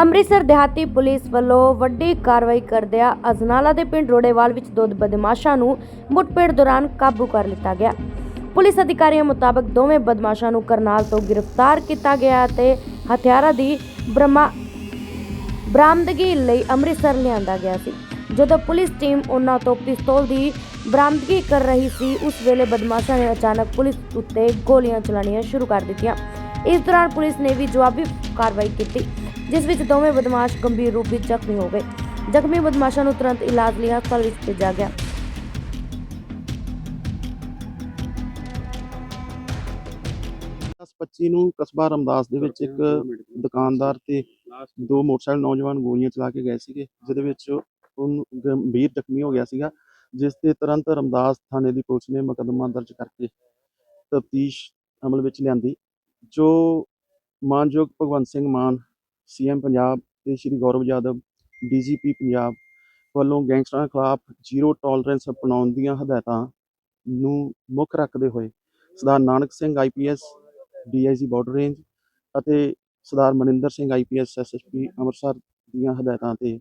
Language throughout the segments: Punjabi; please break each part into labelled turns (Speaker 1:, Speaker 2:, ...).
Speaker 1: ਅੰਮ੍ਰਿਤਸਰ ਦਿਹਾਤੀ ਪੁਲਿਸ ਵੱਲੋਂ ਵੱਡੀ ਕਾਰਵਾਈ ਕਰਦਿਆਂ ਅਜਨਾਲਾ ਦੇ ਪਿੰਡ ਰੋੜੇਵਾਲ ਵਿੱਚ ਦੋ ਬਦਮਾਸ਼ਾਂ ਨੂੰ ਮੁੱਠਭੇੜ ਦੌਰਾਨ ਕਾਬੂ ਕਰ ਲਿੱਤਾ ਗਿਆ। ਪੁਲਿਸ ਅਧਿਕਾਰੀਆਂ ਮੁਤਾਬਕ ਦੋਵੇਂ ਬਦਮਾਸ਼ਾਂ ਨੂੰ ਕਰਨਾਲ ਤੋਂ ਗ੍ਰਿਫਤਾਰ ਕੀਤਾ ਗਿਆ ਅਤੇ ਹਥਿਆਰਾਂ ਦੀ ਬ੍ਰਹਮਾ ਬਰਾਮਦਗੀ ਲਈ ਅੰਮ੍ਰਿਤਸਰ ਲਿਆਂਦਾ ਗਿਆ ਸੀ। ਜਦੋਂ ਪੁਲਿਸ ਟੀਮ ਉਹਨਾਂ ਤੋਂ ਪਿਸਤੌਲ ਦੀ ਬਰਾਮਦਗੀ ਕਰ ਰਹੀ ਸੀ, ਉਸ ਵੇਲੇ ਬਦਮਾਸ਼ਾਂ ਨੇ ਅਚਾਨਕ ਪੁਲਿਸ ਉੱਤੇ ਗੋਲੀਆਂ ਚਲਾਉਣੀਆਂ ਸ਼ੁਰੂ ਕਰ ਦਿੱਤੀਆਂ। ਇਸ ਦੌਰਾਨ ਪੁਲਿਸ ਨੇ ਵੀ ਜਵਾਬੀ ਕਾਰਵਾਈ ਕੀਤੀ। ਜਿਸ ਵਿੱਚ ਦੋਵੇਂ ਬਦਮਾਸ਼ ਗੰਭੀਰ ਰੂਪ ਵਿੱਚ ਜ਼ਖਮੀ ਹੋ ਗਏ। ਜ਼ਖਮੀ ਬਦਮਾਸ਼ਾਂ ਨੂੰ ਤੁਰੰਤ ਇਲਾਜ ਲਈ ਹਸਪਤਾਲ ਵਿੱਚ ਭੇਜਿਆ ਗਿਆ।
Speaker 2: 10-25 ਨੂੰ ਕਸਬਾ ਰਮਦਾਸ ਦੇ ਵਿੱਚ ਇੱਕ ਦੁਕਾਨਦਾਰ ਤੇ ਦੋ ਮੋਟਰਸਾਈਕਲ ਨੌਜਵਾਨ ਗੋਲੀਆਂ ਚਲਾ ਕੇ ਗਏ ਸੀਗੇ, ਜਿਹਦੇ ਵਿੱਚ ਉਹ ਗੰਭੀਰ ਜ਼ਖਮੀ ਹੋ ਗਿਆ ਸੀਗਾ, ਜਿਸ ਤੇ ਤੁਰੰਤ ਰਮਦਾਸ ਥਾਣੇ ਦੀ ਪੁਲਿਸ ਨੇ ਮੁਕੱਦਮਾ ਦਰਜ ਕਰਕੇ ਤਫਤੀਸ਼ ਅਮਲ ਵਿੱਚ ਲਿਆਂਦੀ, ਜੋ ਮਾਨਯੋਗ ਭਗਵੰਤ ਸਿੰਘ ਮਾਨ ਸੀਐਮ ਪੰਜਾਬ ਤੇ ਸ਼੍ਰੀ ਗੌਰਵ ਯਾਦਵ, ਡੀਜੀਪੀ ਪੰਜਾਬ ਵੱਲੋਂ ਗੈਂਗਸਟਰਾਂ ਖਿਲਾਫ ਜ਼ੀਰੋ ਟੋਲਰੈਂਸ ਅਪਣਾਉਣ ਦੀਆਂ ਹਦਾਇਤਾਂ ਨੂੰ ਮੁੱਖ ਰੱਖਦੇ ਹੋਏ Sardar Nanak Singh IPS DIG border range ਅਤੇ ਸਰਦਾਰ ਮਨਿੰਦਰ ਸਿੰਘ ਆਈਪੀਐਸ ਐਸਐਸਪੀ ਅੰਮ੍ਰਿਤਸਰ ਦੀਆਂ ਹਦਾਇਤਾਂ ਤੇ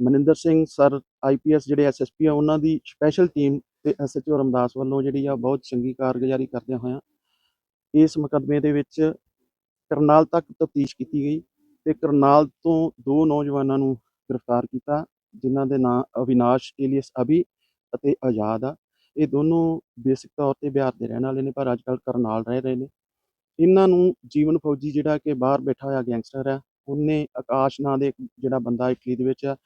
Speaker 2: ਮਨਿੰਦਰ ਸਿੰਘ, ਸਰ ਆਈਪੀਐਸ ਜਿਹੜੇ ਐਸਐਸਪੀ ਆ, ਉਹਨਾਂ ਦੀ ਸਪੈਸ਼ਲ ਟੀਮ ਤੇ ਐਸਐਚਓ ਰਮਦਾਸ ਵੱਲੋਂ ਜਿਹੜੀ ਆ ਬਹੁਤ ਚੰਗੀ ਕਾਰਗੁਜ਼ਾਰੀ ਕਰਦਿਆਂ ਹੋਇਆਂ ਇਸ ਮੁਕੱਦਮੇ ਦੇ ਵਿੱਚ ਕਰਨਾਲ ਤੱਕ ਤਫਤੀਸ਼ ਕੀਤੀ ਗਈ। ਤੇ ਕਰਨਾਲ ਤੋਂ ਦੋ ਨੌਜਵਾਨਾਂ ਨੂੰ ਗ੍ਰਿਫਤਾਰ ਕੀਤਾ, ਜਿਨ੍ਹਾਂ ਦੇ ਨਾਂ ਅਵਿਨਾਸ਼ ਏਲੀਅਸ ਅਭੀ ਅਤੇ ਆਜ਼ਾਦ ਆ। ਇਹ ਦੋਨੋਂ ਬੇਸਿਕ ਤੌਰ ਤੇ ਬਿਹਾਰ ਦੇ ਰਹਿਣ ਵਾਲੇ ਨੇ, ਪਰ ਅੱਜ ਕੱਲ੍ਹ ਕਰਨਾਲ ਰਹਿ ਰਹੇ ਨੇ। ਇਹਨਾਂ ਨੂੰ ਜੀਵਨ ਫੌਜੀ ਜਿਹੜਾ ਕਿ ਬਾਹਰ ਬੈਠਾ ਹੋਇਆ ਗੈਂਗਸਟਰ ਆ, ਉਹਨੇ ਆਕਾਸ਼ ਨਾਂ ਦੇ ਜਿਹੜਾ ਬੰਦਾ ਇਟਲੀ ਦੇ ਵਿੱਚ ਆ,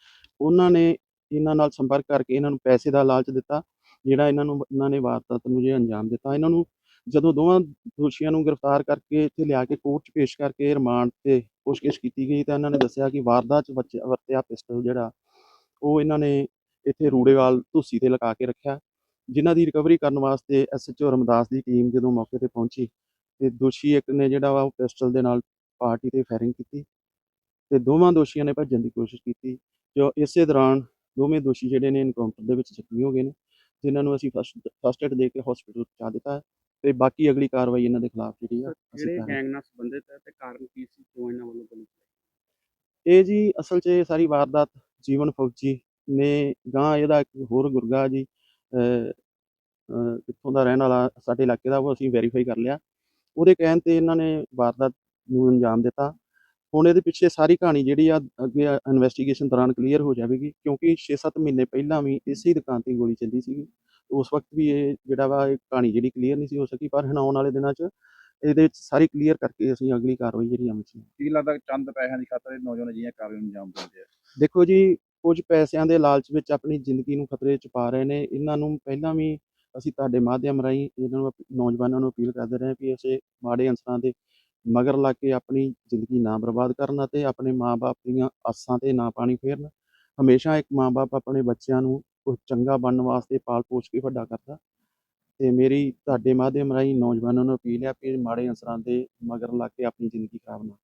Speaker 2: ਉਹਨਾਂ ਨੇ ਇਹਨਾਂ ਨਾਲ ਸੰਪਰਕ ਕਰਕੇ ਇਹਨਾਂ ਨੂੰ ਪੈਸੇ ਦਾ ਲਾਲਚ ਦਿੱਤਾ, ਜਿਹੜਾ ਇਹਨਾਂ ਨੂੰ, ਇਹਨਾਂ ਨੇ ਵਾਰਦਾਤ ਨੂੰ ਜੇ ਅੰਜਾਮ ਦਿੱਤਾ। ਇਹਨਾਂ ਨੂੰ ਜਦੋਂ ਦੋਵਾਂ ਦੋਸ਼ੀਆਂ ਨੂੰ ਗ੍ਰਿਫਤਾਰ ਕਰਕੇ ਇੱਥੇ ਲਿਆ ਕੇ ਕੋਰਟ 'ਚ ਪੇਸ਼ ਕਰਕੇ ਰਿਮਾਂਡ ਤੇ ਪੁੱਛਗਿੱਛ ਕੀਤੀ ਗਈ ਤਾਂ ਇਹਨਾਂ ਨੇ ਦੱਸਿਆ ਕਿ ਵਾਰਦਾਤ 'ਚ ਵਰਤਿਆ- ਵਰਤਿਆ ਪਿਸਟਲ ਜਿਹੜਾ, ਉਹ ਇਹਨਾਂ ਨੇ ਇੱਥੇ ਰੂੜੇਵਾਲ ਧੂਸੀ ਤੇ ਲਗਾ ਕੇ ਰੱਖਿਆ, ਜਿਨ੍ਹਾਂ ਦੀ ਰਿਕਵਰੀ ਕਰਨ ਵਾਸਤੇ ਐਸਐਚਓ ਰਮਦਾਸ ਦੀ ਟੀਮ ਜਦੋਂ ਮੌਕੇ ਤੇ ਪਹੁੰਚੀ ਤੇ ਦੋਸ਼ੀ ਇੱਕ ਨੇ ਜਿਹੜਾ ਵਾ ਉਹ ਪਿਸਟਲ ਦੇ ਨਾਲ ਪਾਰਟੀ ਤੇ ਫਾਇਰਿੰਗ ਕੀਤੀ ਤੇ ਦੋਵਾਂ ਦੋਸ਼ੀਆਂ ਨੇ ਭੱਜਣ ਦੀ ਕੋਸ਼ਿਸ਼ ਕੀਤੀ, ਜੋ ਇਸੇ ਦੌਰਾਨ ਦੋਵੇਂ ਦੋਸ਼ੀ ਜਿਹੜੇ ਨੇ ਇਨਕਾਊਂਟਰ ਦੇ ਵਿੱਚ ਜ਼ਖਮੀ ਹੋ ਗਏ ਨੇ, ਜਿਨ੍ਹਾਂ ਨੂੰ ਅਸੀਂ ਫਸਟ ਫਸਟ ਏਡ ਦੇ ਕੇ ਹਸਪੀਟਲ ਪਹੁੰਚਾ ਦਿੱਤਾ ਹੈ। ਤੇ ਬਾਕੀ ਅਗਲੀ ਕਾਰਵਾਈ ਇਹਨਾਂ ਦੇ ਖਿਲਾਫ ਜਿਹੜੀ ਆ ਅਸੀਂ
Speaker 3: ਜਿਹੜੇ
Speaker 2: ਕਰ।
Speaker 3: ਗੈਂਗ ਨਾਲ ਸੰਬੰਧਿਤ ਹੈ ਤੇ ਕਾਰਨ ਕੀ ਸੀ ਕਿਉਂ ਇਹਨਾਂ ਵੱਲੋਂ ਗੋਲੀ ਚਲਾਈ
Speaker 2: ਇਹ ਜੀ ਅਸਲ 'ਚ ਇਹ ਸਾਰੀ ਵਾਰਦਾਤ ਜੀਵਨ ਫੌਜੀ ਨੇ ਗਾਂ ਇਹਦਾ ਇੱਕ ਹੋਰ ਗੁਰਗਾ ਜੀ ਅਹ, ਅਹ, ਇੱਥੋਂ ਦਾ ਰਹਿਣ ਵਾਲਾ ਸਾਡੇ ਇਲਾਕੇ ਦਾ ਉਹ ਅਸੀਂ ਵੈਰੀਫਾਈ ਕਰ ਲਿਆ ਉਹਦੇ ਕਹਿਣ ਤੇ ਇਹਨਾਂ ਨੇ ਵਾਰਦਾਤ ਨੂੰ ਅੰਜਾਮ ਦਿੱਤਾ ਹੁਣ ਇਹਦੇ ਪਿੱਛੇ ਸਾਰੀ ਕਹਾਣੀ ਜਿਹੜੀ ਆ ਅੱਗੇ ਇਨਵੈਸਟੀਗੇਸ਼ਨ ਦੌਰਾਨ ਕਲੀਅਰ ਹੋ ਜਾਵੇਗੀ ਕਿਉਂਕਿ 6-7 ਮਹੀਨੇ ਪਹਿਲਾਂ ਵੀ ਇਸੇ ਦੁਕਾਨ ਤੇ ਗੋਲੀ ਚੱਲੀ ਸੀਗੀ। ਉਸ ਵਕਤ ਵੀ ਇਹ ਜਿਹੜਾ ਵਾ ਇਹ ਕਹਾਣੀ ਜਿਹੜੀ ਕਲੀਅਰ ਨਹੀਂ ਸੀ ਹੋ ਸਕੀ ਪਰ ਹੁਣ ਆਉਣ ਵਾਲੇ ਦਿਨਾਂ 'ਚ ਇਹਦੇ ਵਿੱਚ ਸਾਰੀ ਕਲੀਅਰ ਕਰਕੇ ਅਸੀਂ ਅਗਲੀ ਕਾਰਵਾਈ ਜਿਹੜੀ ਅਮਲ 'ਚ
Speaker 3: ਕੀ ਲੱਗਦਾ ਚੰਦ ਪੈਸਿਆਂ ਦੀ ਖਾਤਰ ਇਹ ਨੌਜਵਾਨ ਅਜਿਹੀਆਂ ਕਾਰਵਾਈਆਂ ਨੂੰ ਅੰਜਾਮ ਦਿੰਦੇ ਆ?
Speaker 2: ਦੇਖੋ ਜੀ ਕੁਝ ਪੈਸਿਆਂ ਦੇ ਲਾਲਚ ਵਿੱਚ ਆਪਣੀ ਜ਼ਿੰਦਗੀ ਨੂੰ ਖਤਰੇ 'ਚ ਪਾ ਰਹੇ ਨੇ। ਇਹਨਾਂ ਨੂੰ ਪਹਿਲਾਂ ਵੀ ਅਸੀਂ ਤੁਹਾਡੇ ਮਾਧਿਅਮ ਰਾਹੀਂ ਇਹਨਾਂ ਨੂੰ ਨੌਜਵਾਨਾਂ ਨੂੰ ਅਪੀਲ ਕਰਦੇ ਰਹੇ ਵੀ ਐਸੇ ਮਾੜੇ ਅੰਸਰਾਂ ਦੇ ਮਗਰ ਲੱਗ ਕੇ ਆਪਣੀ ਜ਼ਿੰਦਗੀ ਨਾ ਬਰਬਾਦ ਕਰਨ ਅਤੇ ਆਪਣੇ ਮਾਪੇ ਦੀਆਂ ਆਸਾਂ ਤੇ ਨਾ ਪਾਣੀ ਫੇਰਨ। ਹਮੇਸ਼ਾ ਇੱਕ ਮਾਪੇ ਆਪਣੇ ਬੱਚਿਆਂ ਨੂੰ ਕੁਝ ਚੰਗਾ ਬਣਨ ਵਾਸਤੇ ਪਾਲ ਪੋਸ਼ ਕੇ ਵੱਡਾ ਕਰਦਾ। ਤੇ ਮੇਰੀ, ਤੁਹਾਡੇ ਮਾਧਿਅਮ ਰਾਹੀਂ ਨੌਜਵਾਨਾਂ ਨੂੰ ਅਪੀਲ ਹੈ ਕਿ ਮਾੜੇ ਅੰਸਰਾਂ ਦੇ ਮਗਰ ਲੱਗ ਕੇ ਆਪਣੀ ਜ਼ਿੰਦਗੀ ਖਰਾਬ ਨਾ